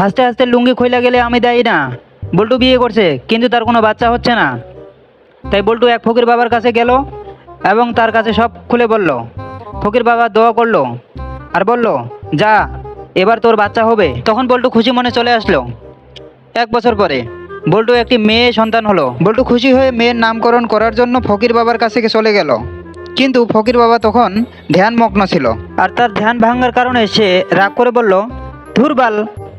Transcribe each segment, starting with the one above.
হাসতে হাসতে লুঙ্গি খইলা গেলে আমি দেয় না। বল্টু বিয়ে করছে, কিন্তু তার কোনো বাচ্চা হচ্ছে না। তাই বল্টু এক ফকির বাবার কাছে গেল এবং তার কাছে সব খুলে বলল, ফকির বাবা দোয়া করল আর বলল, যা, এবার তোর বাচ্চা হবে। তখন বল্টু খুশি মনে চলে আসলো। এক বছর পরে বল্টু একটি মেয়ে সন্তান হলো। বল্টু খুশি হয়ে মেয়ের নামকরণ করার জন্য ফকির বাবার কাছে চলে গেল। কিন্তু ফকির বাবা তখন ধ্যানমগ্ন ছিল। আর তার ধ্যান ভাঙার কারণে সে রাগ করে বলল ধুরবাল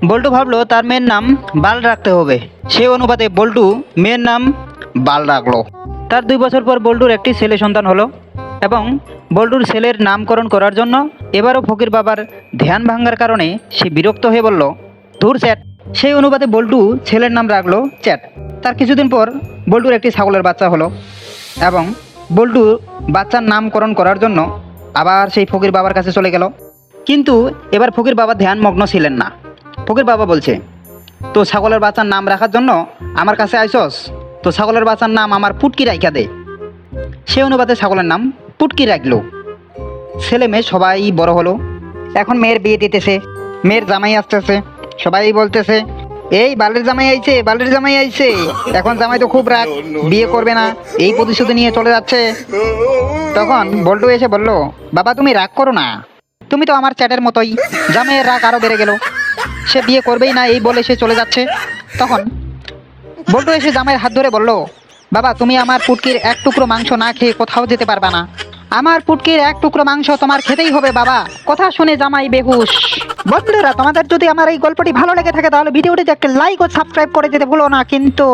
বল্টু ভাবলো, তার মেয়ের নাম বাল রাখতে হবে। সেই অনুপাতে বল্টু মেয়ের নাম বাল রাখল। তার দুই বছর পর বল্টুর একটি ছেলে সন্তান হলো এবং বল্টুর ছেলের নামকরণ করার জন্য এবারও ফকির বাবার ধ্যান ভাঙার কারণে সে বিরক্ত হয়ে বলল, ধুর চ্যাট। সেই অনুপাতে বল্টু ছেলের নাম রাখল চ্যাট। তার কিছুদিন পর বল্টুর একটি ছাগলের বাচ্চা হলো এবং বল্টু বাচ্চার নামকরণ করার জন্য আবার সেই ফকির বাবার কাছে চলে গেল। কিন্তু এবার ফকির বাবা ধ্যানমগ্ন ছিলেন না। ফকির বাবা বলছে, তো ছাগলের বাচ্চার নাম রাখার জন্য আমার কাছে আইসস? তো ছাগলের বাচ্চার নাম আমার পুটকি রাইখা দে। সে অনুপাতে ছাগলের নাম পুটকি রাখল। ছেলে মেয়ে সবাই বড় হলো। এখন মেয়ের বিয়ে দিতেছে, মেয়ের জামাই আসতেছে। সবাই বলতেছে, এই বালের জামাই আইছে, বালের জামাই আইছে। এখন জামাই তো খুব রাগ, বিয়ে করবে না, এই প্রতিশ্রুতি নিয়ে চলে যাচ্ছে। তখন বল্টু এসে বলল, বাবা, তুমি রাগ করো না। তুমি তো আমার চ্যাটের মতোই। জামাইয়ের রাগ আরও বেড়ে গেল। সে বিয়ে করবেই না, এই বলে সে চলে যাচ্ছে। তখন বল্টু এসে জামাইয়ের হাত ধরে বলল, বাবা, তুমি আমার পুটকির এক টুকরো মাংস না খেয়ে কোথাও যেতে পারবা না। আমার পুটকির এক টুকরো মাংস তোমার খেতেই হবে, বাবা। কথা শুনে জামাই বেহুশ। বন্ধুরা, তোমাদের যদি আমার এই গল্পটি ভালো লেগে থাকে, তাহলে ভিডিওটিতে একটা লাইক ও সাবস্ক্রাইব করে যেতে ভুলো না কিন্তু।